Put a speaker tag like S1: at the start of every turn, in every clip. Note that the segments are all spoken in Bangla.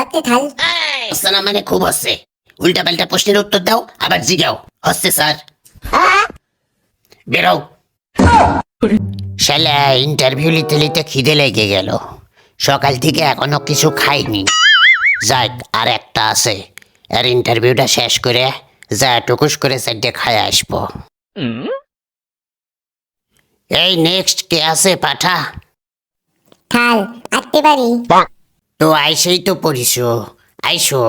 S1: হচ্ছে থাল।
S2: না মানে খুব হচ্ছে। উল্টা পাল্টা প্রশ্নের উত্তর দাও আবার জিগাও। হচ্ছে স্যার। বেরো। শালা ইন্টারভিউ নিতে নিতে খিদে লেগে গেল। সকাল থেকে এখনও কিছু খাইনি। যাক আর একটা আছে। আর ইন্টারভিউটা শেষ করে যা টুকুস করে সাইডে খায় আসব। এই নেক্সট কে আছে পাঠা?
S1: থাল আটতে পারি?
S2: তো আইসেই তো পড়িস আইসো।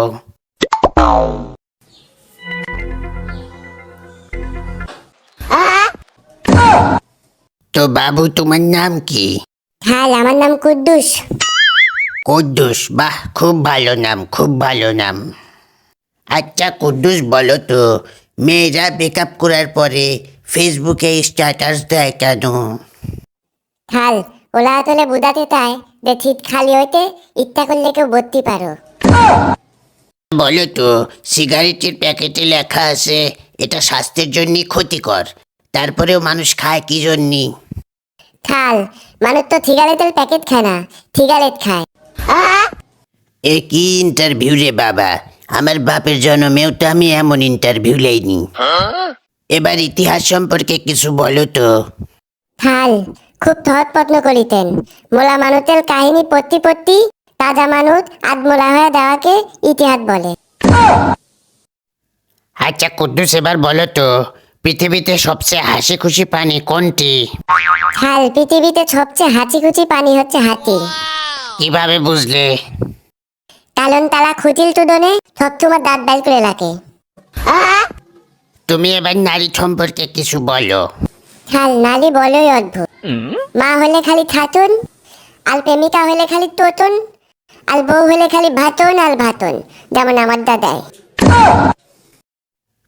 S2: তো বাবু তোমার নাম কি?
S1: থাল আমার নাম কুদ্দুস।
S2: কুদ্দুস? বাহ খুব ভালো নাম খুব ভালো নাম। আচ্ছা কুদ্দুস বলো তো মেয়েরা বেকআপ করার পরে ফেসবুকে স্ট্যাটাস দেয় কেন?
S1: থাল ওলা তোলে বুদাতে তাই। যে থিত খালি হইতে ইচ্ছা করলে কেউ ভর্তি পারো।
S2: বলো তো সিগারেটের প্যাকেটে লেখা আছে এটা স্বাস্থ্যের জন্য ক্ষতিকর তারপরেও মানুষ খায় কি জন্যে
S1: থাল মানুষ তো থিগারেতের প্যাকেট খায় না থিগারেট খায়।
S2: এ কি ইন্টারভিউ রে বাবা? আমার বাপের জন্মেও তো আমি এমন ইন্টারভিউ লইনি। এবার ইতিহাস সম্পর্কে কিছু বলো তো
S1: থাল খুব থতপত্ন করিতেন। মোলা মানুষের কাহিনী পত্তি পত্তি তাজা মানুষ আদমোলা হয়ে দেওয়াকে ইতিহাস বলে।
S2: আচ্ছা কুদ্দুস এবার বলো তো পৃথিবীতে সবচেয়ে হাসি খুশি প্রাণী কোনটি?
S1: থাল পৃথিবীতে সবচেয়ে হাঁচি খুচি পানি হচ্ছে হাতি।
S2: কীভাবে বুঝলে?
S1: কালন তালা খুঁজিল তুদনে সব তোমার দাঁত বাইল করে লাগে।
S2: তুমি এবার নারী সম্পর্কে কিছু বলো।
S1: খাল নালি বলোই অদ্ভুত। মা হলে খালি আর প্রেমিকা হলে খালি তোতন আর বউ হলে খালি ভাতন আর ভাতন যেমন আমার দাদাই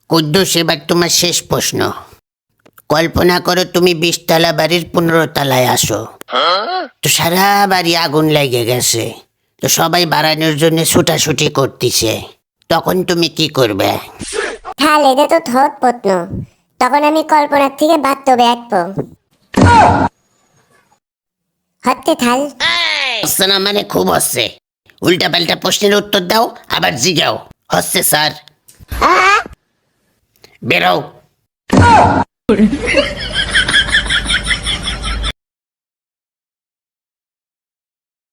S2: কুদ্দুস এবার তোমার শেষ প্রশ্ন। কল্পনা করো তুমি বিশতলা বাড়ির পনেরো তলায় আসো। তো সারা বাড়ি আগুন লেগে গেছে। তো সবাই বাড়ানোর জন্য ছুটাছুটি করতেছে। তখন তুমি কি করবে?
S1: খাল এদের তো থত পত্ন তখন আমি কল্পনার থেকে বাস্তবে আসব হচ্ছে থাল।
S2: হচ্ছে না মানে খুব হচ্ছে। উল্টা পাল্টা প্রশ্নের উত্তর দাও আবার জিগাও। হচ্ছে স্যার। বেরো